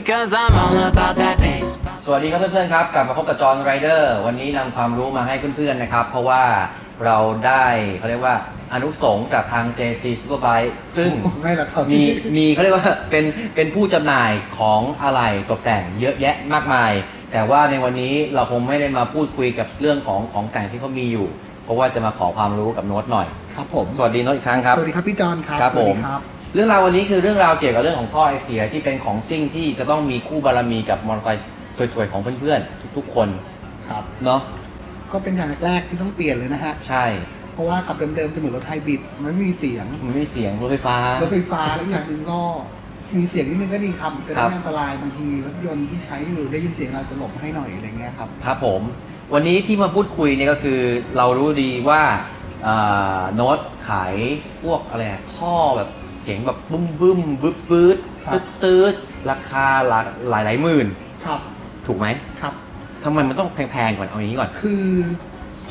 because I'm all about that bass. สวัสดีครับเพื่อนๆครับกลับมาพบกับจอห์นไรเดอร์วันนี้นำความรู้มาให้เพื่อนๆนะครับ เพราะว่าเราได้เขาเรียกว่าอนุสงส์จากทาง JC Superbike ซึ่งไม่ละครับมีมีเขาเรียกว่าเป็นเป็นผู้จำหน่ายของอะไหล่ตกแต่งเยอะแยะมากมาย แต่ว่าในวันนี้เราคงไม่ได้มาพูดคุยกับเรื่องของของแต่งที่เขามีอยู่ เพราะว่าจะมาขอความรู้กับโน้ตหน่อย ครับผม สวัสดีโน้ตอีกครั้งครับ สวัสดีครับพี่จอนครับ ครับสวัสผดีมครับ เรื่องราววันนี้คือเรื่องราวเกี่ยวกับเรื่องของท่อไอเสียที่เป็นของซิ่งที่จะต้องมีคู่บารมีกับมอเตอร์ไซค์สวยๆของเพื่อนๆทุกๆคนครับ เนาะก็เป็นอย่างแรกที่ต้องเปลี่ยนเลยนะฮะ ใช่เพราะว่าขับเดิมๆจะเหมือนรถไฮบริดมันไม่มีเสียง มันไม่มีเสียงรถไฟฟ้า รถไฟฟ้าแล้วอย่างหนึ่งก็มีเสียงนิดนึงก็ดีครับแต่ครับไม่อันตรายบางทีรถยนต์ที่ใช้อยู่ได้ยินเสียงเราจะหลบให้หน่อยอะไรเงี้ยครับ ครับผม วันนี้ที่มาพูดคุยเนี่ยก็คือเรารู้ดีว่าอ่า โน้ตขายพวกอะไรอะท่อแบบเสียงแบบบึ้มบึ้มบึ๊บบึ๊ดครับตึ๊ดตืดราคาหลายหลายหลายหมื่นครับ ถูกไหมครับทำไมมันต้องแพงๆก่อนเอาอย่างนี้ก่อน คือ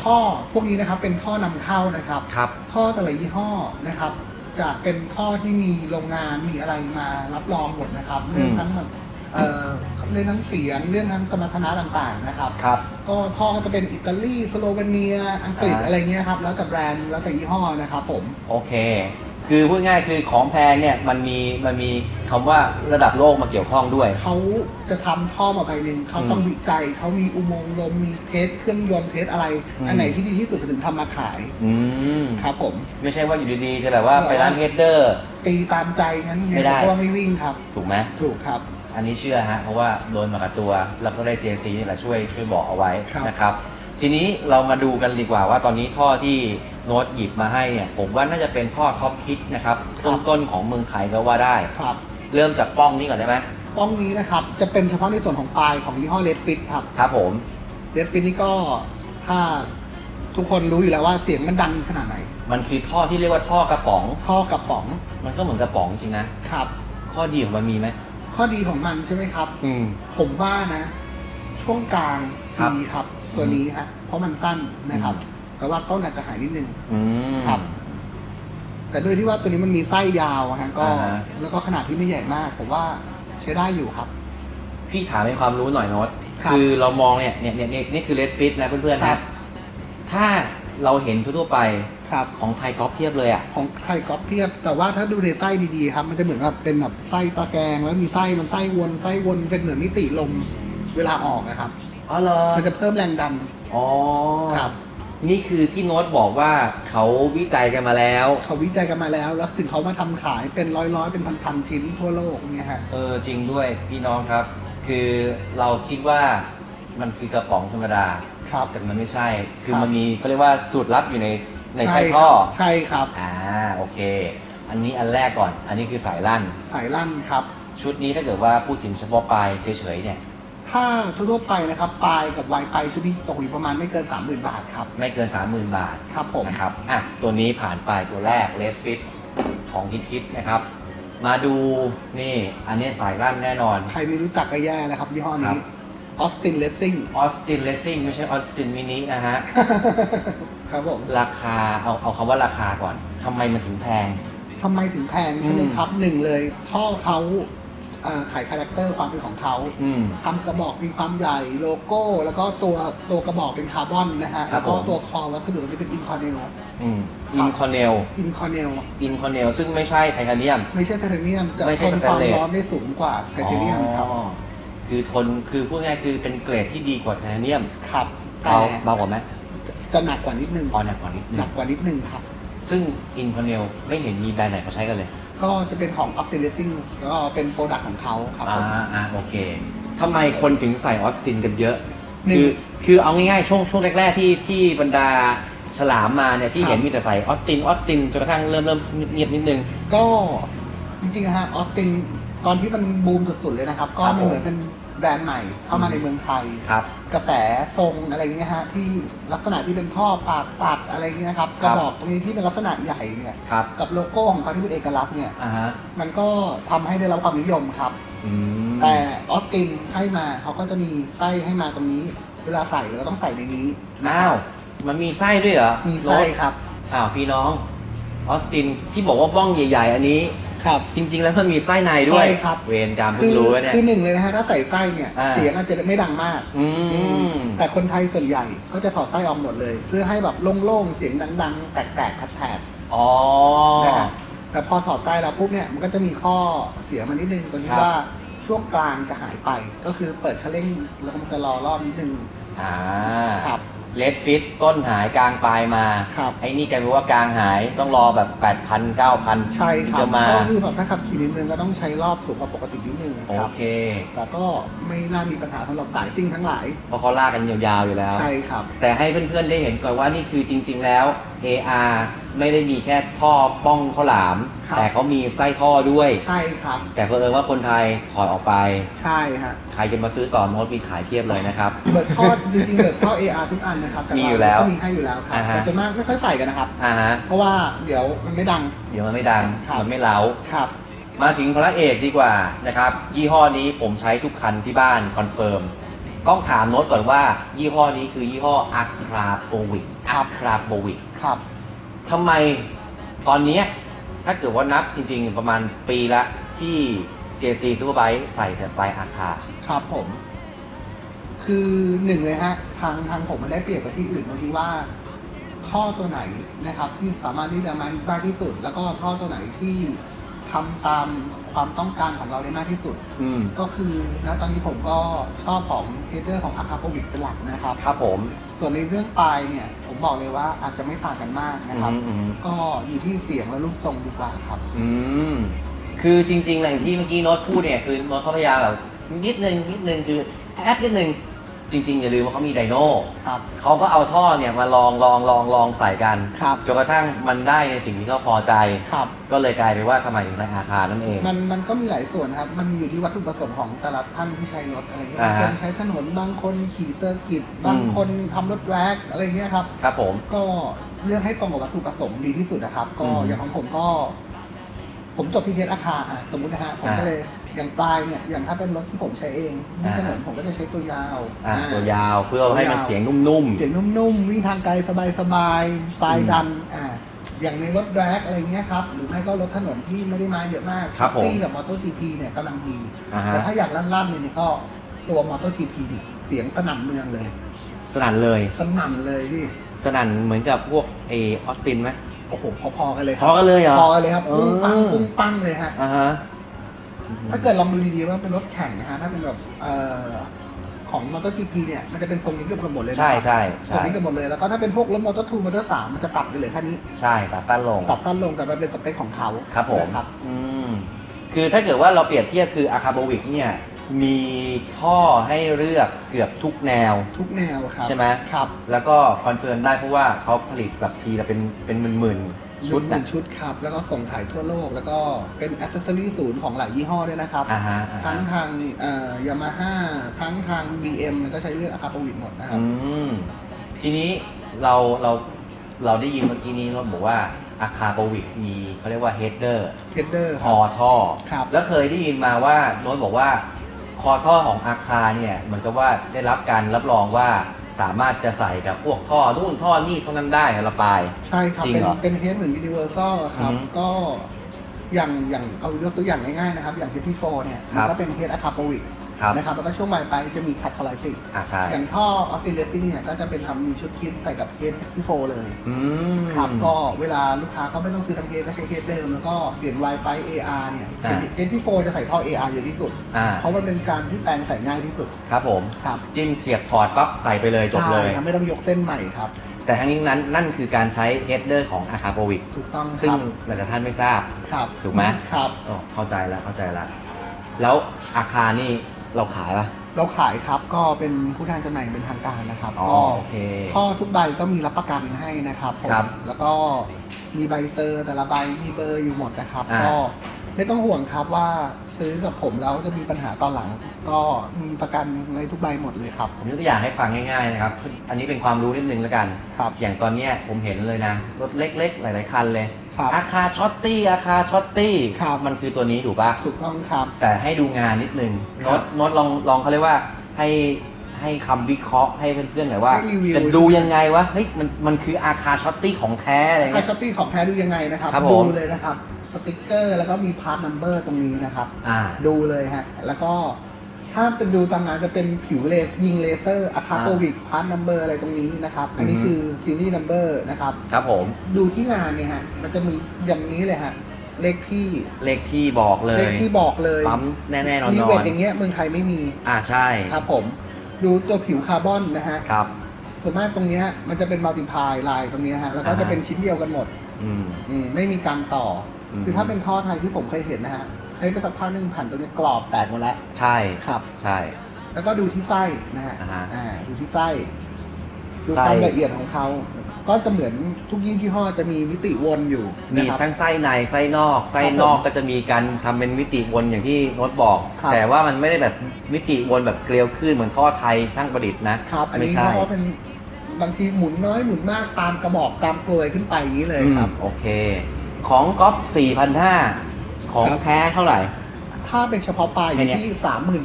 ท่อพวกนี้นะครับเป็นท่อนำเข้านะครับครับท่อแต่ละยี่ห้อนะครับ จะเป็นท่อที่มีโรงงานมีอะไรมารับรองหมดนะครับเรื่องทั้งแบบ เอ่อเรื่องทั้งเสียง เรื่องทั้งสมรรถนะต่างๆนะครับครับ ก็ท่อก็จะเป็นอิตาลีสโลเวเนีย อังกฤษอ่า อะไรเงี้ยครับแล้วแต่แบรนด์แล้วแต่ยี่ห้อนะครับผม โอเค คือพูดง่ายคือของแพงเนี่ยมันมีมันมีคำว่าระดับโลกมาเกี่ยวข้องด้วย เขาจะทำท่อมาใบหนึ่งเขาต้องวิจัยเขามีอุโมงค์ลมมีเทสเครื่องยนต์เทสอะไร อืม อันไหนที่ดีที่สุดถึงทำมาขายอืมครับผม ไม่ใช่ว่าอยู่ดีๆจะแบบว่าไปร้านเฮดเดอร์ ตีตามใจงั้นไม่ได้เพราะว่าไม่วิ่งครับ ถูกไหมถูกครับ อันนี้เชื่อฮะเพราะว่าโดนมากับตัวแล้วก็ได้ JC นี่แหละช่วยช่วยบอกเอาไว้ครับ นะครับ ทีนี้เรามาดูกันดีกว่าว่าตอนนี้ท่อที่โน้ตหยิบมาให้เนี่ยผมว่าน่าจะเป็นท่อท็อปฮิตนะครับต้นๆของเมืองไทยก็ว่าได้ ครับเริ่มจากป้องนี้ก่อนได้ไหมป้องนี้นะครับ จะเป็นเฉพาะในส่วนของปลายของยี่ห้อเลดฟิตครับครับผมเลดฟิตนี่ก็ถ้าทุกคนรู้อยู่แล้วว่าเสียงมันดังขนาดไหน มันคือท่อที่เรียกว่าท่อกระป๋อง ท่อกระป๋องมันก็เหมือนกระป๋องจริงนะครับ ข้อดีของมันมีไหม ข้อดีของมันใช่ไหมครับ อืม ผมว่านะ ช่วงกลางครับ ดีครับ ตัวนี้ฮะเพราะมันสั้นนะครับอืมแต่ว่าต้นอาจจะหายนิดนึง อืม ครับ แต่ด้วยที่ว่าตัวนี้มันมีไส้ยาวอะฮะก็ อ่าฮะ แล้วก็ขนาดที่ไม่ใหญ่มากผมว่าใช้ได้อยู่ครับ พี่ถามเป็นความรู้หน่อยโน้ตครับคือเรามองเนี่ยเนี่ยเนี่ยเนี่ยนี่คือเลดฟิตนะเพื่อนๆครันะบ ถ้า เราเห็นทั่วๆไปครับ ของไทยก๊อปเพียบเลยอะ ของไทยก๊อปเพียบ แต่ว่าถ้าดูในไส้ดีๆครับ มันจะเหมือนแบบเป็นแบบไส้ตะแกรงแล้วมีไส้มันไส้วนไส้วนเป็นเหมือนมิติลมเวลาออกนะครับอ๋อเหรอมันจะเพิ่มแรงดันอ๋อครับนี่คือที่โน้ตบอกว่าเขาวิจัยกันมาแล้ว เขาวิจัยกันมาแล้ว แล้วถึงเขามาทำขายเป็นร้อยๆเป็นพันๆชิ้นทั่วโลกเนี่ยฮะเออจริงด้วยพี่น้องครับ คือเราคิดว่า มันคือกระป๋องธรรมดาครับ แต่มันไม่ใช่ คือครับมันมีเขาเรียกว่าสูตรลับอยู่ในในไส้ช่ท่อครับใช่ครับอ่าโอเค อันนี้อันแรกก่อน อันนี้คือสายลั่น สายลั่นครับ ชุดนี้ถ้าเกิดว่าพูดถึงเฉพาะปลายเฉยๆเนี่ยถ้าทั่วๆไปนะครับปลายกับวายไปชุดนี้ตกอยู่ประมาณไม่เกิน 30,000 บาทครับ ไม่เกิน 30,000 บาทครับผมนะครับอะตัวนี้ผ่านไปตัวแรกเลสฟิตของฮิตๆนะครับ มาดูนี่อันนี้สายลั่นแน่นอน ใครไม่รู้จักก็แย่แล้วครับยี่ห้อครันี้บ ออสตินเลสซิ่งออสตินเลสซิ่งไม่ใช่ออสตินมินินะฮะ ครับผม ราคาเอาเอาคำว่าราคาก่อนทำไมมันถึงแพง ทำไมถึงแพงใช่ไหมอืมครับหนึ่งเลย ท่อเขาเอ่อขายคาแรคเตอร์ความเป็นของเขาอืม ทำกระบอกมีความใหญ่โลโก้ แล้วก็ตัวตัวกระบอกเป็นคาร์บอนนะฮะ ครัแล้บวก็ผมตัวคอวัสดุที่เป็นอินคอนเนลอืมอินคอนเนลอินคอนเนลอินคอนเนลซึ่งไม่ใช่ไทเทเนียม ไม่ใช่ไทเทเนียมจะไม่ทใช่นสแตคนวามเลส ร้อนได้สูงกว่าไทเทเนียมครับ อ๋อ คือทนคือพูดง่ายคือเป็นเกรดที่ดีกว่าไทเทเนียมครับแต่เบาเบากว่าไหมจะหนักกว่านิดนึงอ๋อหนักกว่านิดนึหนักงกว่านิดนึงครับ ซึ่งอินคอนเนลไม่เห็นมีแบรนด์ไหนเขาใช้กันเลย ก็จะเป็นของ o p t i m i z i n g แล้วก็เป็นโปรดักต์ของเขาครับอ่าผมอ่าโอเคทำไมคนถึงใส่ออสตินกันเยอะหนึ่งคือคือเอาง่ายๆช่วงช่วงแรกๆที่ที่บรรดาฉลามมาเนี่ยที่ครับเห็นมีแต่ใส่ออสตินออสตินจนกระทั่งเริ่มเริ่มเงียบๆนิดนึง ก็จริงๆอะฮะออสติน ตอนที่มันบูมสุดๆเลยนะครับ ก็ครับมันผมเหมือนเป็นแบรนด์ใหม่เข้ามาในเมืองไทย ครับ กระแสทรงอะไรเงี้ยฮะที่ลักษณะที่เป็นท่อปากตัดอะไรเงี้ยครับคกรับระบอกตรงนี้ที่เป็นลักษณะใหญ่เนี่ยครับกับโลโก้ของเขาที่เป็นเอกลักษณ์เนี่ยอ่าฮะมันก็ทำให้ได้รับความนิยมครับ อืมแต่ออสตินให้มาเขาก็จะมีไส้ให้มาตรงนี้ เวลาใส่เราต้องใส่ในนี้นะอ้าวมันมีไส้ด้วยเหรอมีไส้ครับ อ้าวพี่น้องออสตินที่บอกว่าบ้องใหญ่ ๆ อันนี้ ครับ จริง ๆ แล้วมันมีไส้ในด้วย ใช่ครับ เวรกรรมเพิ่งรู้ว่าเนี่ย คือหนึ่งเลยนะฮะถ้าใส่ไส้เนี่ย อ่า เสียงอาจจะไม่ดังมาก อืม แต่คนไทยส่วนใหญ่ก็จะถอดไส้ออกหมดเลย เพื่อให้แบบโล่งๆเสียงดังๆ แตกๆแผดอ๋อ ๆนะฮะแต่พอถอดไส้แล้วปุ๊บเนี่ยมันก็จะมีข้อเสียมานิดนึงตรงที่ครับ ว่าช่วงกลางจะหายไป ก็คือเปิดคันเร่งแล้วก็มันจะรอรอบนิดนึงอ่า ครับ เลดฟิตต้นหายกลางปลายมาครับไอ้นี่กลายเป็นว่ากลางหายต้องรอแบบ 8,000 9,000ใช่ครับจะมาก็คือแบบถ้าขับขี่นิดนึงก็ต้องใช้รอบสูงกว่าปกตินิดนึงโอครับเค แต่ก็ไม่น่ามีปัญหาสำหรับสายซิ่งทั้งหลาย เพราะเขาลากกันยาวๆอยู่แล้ว ใช่ครับ แต่ให้เพื่อนๆได้เห็นก่อนว่านี่คือจริง ๆ แล้ว AR ไม่ได้มีแค่ท่อป้องข้าวหลาม ครับ แต่เขามีไส้ท่อด้วย ใช่ครับ แต่เพิ่งว่าคนไทยถอดออกไป ใช่ฮะใครจะมาซื้อต่อโน้ตมีขายเพียบเลยนะครับ เบิร์ดทอดจริงๆเบิร์ดทอด AR ทุกอันนะครับแต่มีอยู่แล้วก็มีให้อยู่แล้วครับอ่าฮะ แต่ส่วนมากไม่ค่อยใส่กันนะครับ อ่าฮะ เพราะว่าเดี๋ยวมันไม่ดัง เดี๋ยวมันไม่ดัง ครับ มันไม่เล้า ครับ มาถึงพระเอกดีกว่านะครับ ยี่ห้อนี้ผมใช้ทุกคันที่บ้านคอนเฟิร์ม ต้องถามโน้ตก่อนว่า ยี่ห้อนี้คือยี่ห้ออัคราโบวิกอัคราโบวิกครับทำไมตอนเนี้ยถ้าเกิดว่านับจริงๆ ประมาณปีละที่ JC Superbike ใส่แต่ปลายอาคาครับผม คือหนึ่งเลยฮะทางทางผมมันได้เปรียบกับที่อื่นตรงที่ว่า ท่อตัวไหนนะครับ ที่สามารถที่จะมันมากที่สุด แล้วก็ท่อตัวไหนที่ ทำตามความต้องการของเราได้มากที่สุด อืมก็คือณตอนนี้ผมก็ชอบของเฮเดอร์ของอาคาโปวิกเป็นหลักนะครับ ครับผมส่วนในเรื่องปลายเนี่ย ผมบอกเลยว่าอาจจะไม่ต่างกันมากนะครับอืมอืมก็อยู่ที่เสียงและรูปทรงดีกว่าครับ อืมคือจริงๆอย่างที่เมื่อกี้โน้ตพูดเนี่ยคือโน้ตเขาพยายามแบบนิดนึงนิดนึงคือแอดนิดนึง จริงๆอย่าลืมว่าเขามีไดโน่ครับ เขาก็เอาท่อเนี่ยมาลองลองลองลองใส่กันครับ จนกระทั่งมันได้ในสิ่งที่เขาพอใจ ครับ ก็เลยกลายเป็นว่าทำไมถึงใส่อาคารนั่นเอง มันมันก็มีหลายส่วนครับ มันอยู่ที่วัตถุประสงค์ของแต่ละท่านที่ใช้รถอะไรเงี้ยอ่าบางฮะคนใช้ถนนบางคนขี่เซอร์กิต บางคนทำรถแร็กอะไรเงี้ยครับ ครับผม ก็เลือกให้ตรงกับวัตถุประสงค์ดีที่สุดนะครับ ก็อืมอย่างของผมก็ ผมจบพีเอาคาอะสมมุตินะฮะผมอ่าก็เลย อย่างปลายเนี่ยอย่างถ้าเป็นรถที่ผมใช้เองวิ่งอ่าถนนผมก็จะใช้ตัวยาวอ่าอ่าตัวยาวเพื่อให้มันตัวยาวเสียงนุ่มเสียงนุ่มๆ วิ่งทางไกลสบายๆปลายอืมดันอ่าอย่างในรถแร็กอะไรเงี้ยครับ หรือไม่ก็รถถนนที่ไม่ได้มาเยอะมากครับผม ตี้กับมอเตอร์จีพีเนี่ยกำลังดีๆอ่าฮะ แต่ถ้าอยากลั่นๆเลยเนี่ยก็ตัวมอเตอร์จีพีเสียงสนั่นเมืองเลย สนั่นเลย สนั่นเลยพี่สนั่นเหมือนกับพวกเอออสตินไหม โอ้โหพอๆกันเลยคพรัอกันเลยเหรอพอกันเลยครับเอปุ้งปังอปุ้งปังเลยฮะ อ่าฮะ ถ้าเกิดลองดูดีๆว่าเป็นรถแข่งนะฮะถ้าเป็นแบบเอ่อของมอเตอร์จีพีเนี่ยมันจะเป็นทรงนี้เกือบหมดเลยนะใช่ครับใช่ทรใช่งนี้เกือบหมดเลยแล้วก็ถ้าเป็นพวกรถมอเตอร์ทูมอเตอร์สามมันจะตัดไปเลยแค่นี้ใช่ตัดสั้นลง ตัดสั้นลงแต่มันเป็นสเปคของเขาครับผม นะครับ อืมคือถ้าเกิดว่าเราเปรียบเทียบคืออาคาโบวิกเนี่ย มีท่อให้เลือกเกือบทุกแนว ทุกแนวครับใช่ไหม ครับ แล้วก็คอนเฟิร์มได้เพราะว่าเขาผลิตแบบทีละเป็นเป็นหมื่นๆ ชุดหนึ่นะงชุดครับ แล้วก็ส่งขายทั่วโลก แล้วก็เป็นอ c เซสซอรี่ศูนย์ของหลายยี่ห้อด้วยนะครับ อ่าฮะอ่าทั้ฮะงทางยามาฮ่าทั้งทาง BM ก็ใช้เลือกอาคาโปวิดหมดนะครับ อืมทีนี้เราเราเราได้ยินเมื่อกี้นี้เราบอกว่าอาคาโบวิกมีเขาเรียกว่าเฮดเดอร์ เฮดเดอร์คครัอบ ท่อ ครับแล้วเคยได้ยินมาว่าโน้ตบอกว่า คอท่อของอาคาเนี่ยเหมือนกับว่าได้รับการรับรองว่า สามารถจะใส่กับพวกท่อนู่นท่อนี่เท่านั้นได้ระบาย ใช่ครับ จริงเป็นเหรอเป็นเฮดเหมือน Universal ครับ อือฮึก็อย่างอย่างเอายกตัวอย่างง่ายๆนะครับ อย่าง GT4 เนี่ยคมัรันบก็เป็นเฮดอะคาโปวิก ครับนะครับแล้วก็ช่วงปลายไปจะมีคัตทอล i ติกอ่าใช่อย่างท่อออสติเลซิ่งเนี่ยก็จะเป็นทำมีชุดคิดใส่กับเฮดที่โฟเลยอืม ครับก็เวลาลูกค้าก็ไม่ต้องซื้อทั้งเฮดก็ใช้เฮดเดิมแล้วก็เปลี่ยน Wi ไป AR เนี่ยอ่าเฮดที่โฟจะใส่ท่อ AR เยอะที่สุด อ่าเพราะมันเป็นการที่แปลงใส่ง่ายที่สุดครับผม ครับจิ้มเสียบถอดปั๊บใส่ไปเลยจบเลย ใช่ครับไม่ต้องยกเส้นใหม่ครับ แต่ทั้งนี้นั้นนั่นคือการใช้เฮดเดอร์ของอาคาโบวิกถูกต้องซึ่งครับหลายๆท่านไม่ทราบ ครับถูกไหม ครับ อ๋อเข้าใจแล้วเข้าใจแล้ว แล้วอาคานี่ เราขายปะ เราขายครับก็เป็นผู้แทนจำหน่ายเป็นทางการนะครับอ๋อก็โอเคข้อทุกใบก็มีรับประกันให้นะครับผมครับแล้วก็มีใบเซอร์แต่ละใบมีเบอร์อยู่หมดนะครับ อ่า ก็ไม่ต้องห่วงครับว่าซื้อกับผมแล้วจะมีปัญหาตอนหลัง ก็มีประกันในทุกใบหมดเลยครับผมยกตัวอย่างให้ฟังง่ายๆนะครับ อันนี้เป็นความรู้นิดนึงแล้วกัน ครับ อย่างตอนเนี้ยผมเห็นเลยนะ รถเล็กๆ หลาย ๆ คันเลย ครับอาคาช็อตตี้อาคาช็อตตี้ครับ มันคือตัวนี้ถูกปะถูกต้องครับ แต่ให้ดูงานนิดนึงครัโน้บตโน้ตลองลองเขาเรียกว่าให้ให้คำวิเคราะห์ให้เพื่อนๆหน่อยว่า ให้รีวิว จะดูยังไงวะเฮ้ยมันมันคืออาคาช็อตตี้ของแท้อะไรคาเงี้ยช็อตตี้ของแท้ดูยังไงนะครับครับผมดูเลยนะครับสติกเกอร์แล้วก็มีพาร์ทนัมเบอร์ตรงนี้นะครับ อ่า ดูเลยฮะ แล้วก็ ถ้าเป็นดูตามงานจะเป็นผิวเลสยิงเลเซอร์อะคาโควิดพาร์ทนัมเบอร์อะไรตรงนี้นะครับ อันนี้อือฮึคือซีรีส์นัมเบอร์นะครับ ครับผม ดูที่งานเนี่ยฮะ มันจะมีอย่างนี้เลยฮะ เลขที่ เลขที่บอกเลเลยขที่บอกเลยปั๊มแน่ๆนอนรีนเวอทนอย่างเงี้ยเมืองไทยไม่มี อ่าใช่ ครับผม ดูตัวผิวคาร์บอนนะฮะ ครับ ส่วนมากตรงเนี้ยมันจะเป็นมัลติพายลายตรงเนี้ยฮะ แล้วก็อ่าฮะจะเป็นชิ้นเดียวกันหมด อืมอืมไม่มีการต่ออมคือถ้าเป็นท่อไทยที่ผมเคยเห็นนะฮะ ใช้ไปสักพักหนึ่งผ่านตรงนี้กรอบแตกหมดแล้ว ใช่ครับ ใช่ แล้วก็ดูที่ไส้นะฮะอ่าฮะอ่าดูที่ไส้ ดูไส้ความละเอียดของเขา ก็จะเหมือนทุกยี่ห้อจะมีมิติวนอยู่มีนะครับ ทั้งไส้ในไส้นอก ไส้ครับผมนอกก็จะมีการทำเป็นมิติวนอย่างที่โน้ตบอก ครับ แต่ว่ามันไม่ได้แบบมิติวนแบบเกลียวขึ้นเหมือนท่อไทยช่างประดิษฐ์นะครับ อันไม่นี้ใช่เขาก็เป็นบางทีหมุนน้อยหมุนมากตามกระบอกตามกลวยขึ้นไปอย่างนี้เลยอืมครับ โอเค ของก๊อฟ4,500 ของครับแท้เท่าไหร่ ถ้าเป็นเฉพาะปลายอแค่ยู่เนี้ยที่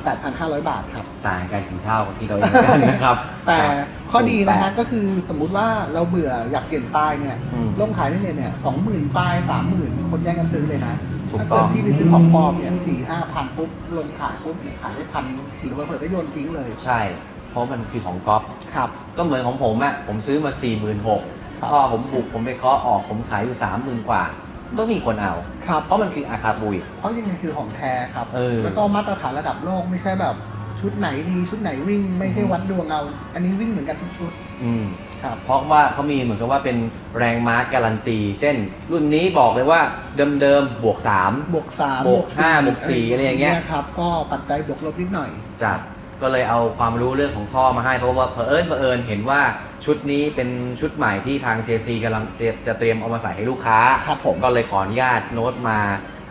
38,500 บาทครับ ต่างกันกี่เท่ากับที่เราเองกันนะครับ แต่ข้อดีนะฮะ08ก็คือสมมุติว่าเราเบื่ออยากเปลี่ยนป้ายเนี่ยอืมลงขายได้เลยเนี่ยสองหมื่นป้ายสามหมื่นคนแย่งกันซื้อเลยนะถูกถ้าต้เกิอดงพี่ไปซื้อของปลอมเนี่ยสี่ห้าพันปุ๊บลงขายปุ๊บเนี่ยขายได้พันหรือว่าเผื่อก็โยนทิ้งเลย ใช่ เพราะมันคือของก๊อฟครับ ก็เหมือนของผมอะผมซื้อมา4 6 0 0ครับ0พอผมบุกผมไปเคาะออกผมขายอยู่30,000กว่า ก็มีคนเอา ครับ เพราะมันคืออาคาบุย เพราะยังไงคือของแท้ครับ เออ แล้วก็มาตรฐานระดับโลกไม่ใช่แบบชุดไหนดีชุดไหนวิ่งไม่ใช่วัดดวงเอา อันนี้วิ่งเหมือนกันทุกชุด อืม ครับ เพราะว่าเขามีเหมือนกับว่าเป็นแรงม้าการันตี เช่น รุ่นนี้บอกเลยว่าเดิมๆบวก 3 บวกสามบวกห้าบวกสี่อะไรอย่างเงี้ยครับ ก็ปัจจัยบวกลบนิดหน่อย จัดก็เลยเอาความรู้เรื่องของท่อมาให้เพราะว่าเผอิญเผอิญเห็นว่า ชุดนี้เป็นชุดใหม่ที่ทาง JC กำลังจะจะเตรียมเอามาใส่ให้ลูกค้า ครับผม ก็เลยขออนุญาตโน้ตมา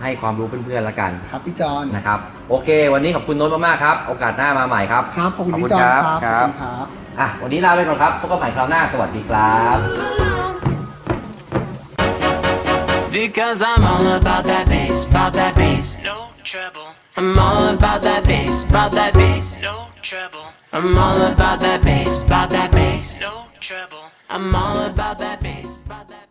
ให้ความรู้เพื่อนๆละกันครับพี่จอนนะครับ โอเค วันนี้ขอบคุณโน้ตมากๆครับ โอกาสหน้ามาใหม่ครับ ครับขอบคุณขอบคุณพี่จอนครับครับขอบคุณครับ อะ วันนี้ลาไปก่อนครับ พบกันใหม่คราวหน้า สวัสดีครับ Because I'm all about that bass, about that bass. No trouble. I'm all about that bass, about that bass. No trouble. I'm all about that bass, about that bass. No trouble. I'm all about that bass, about that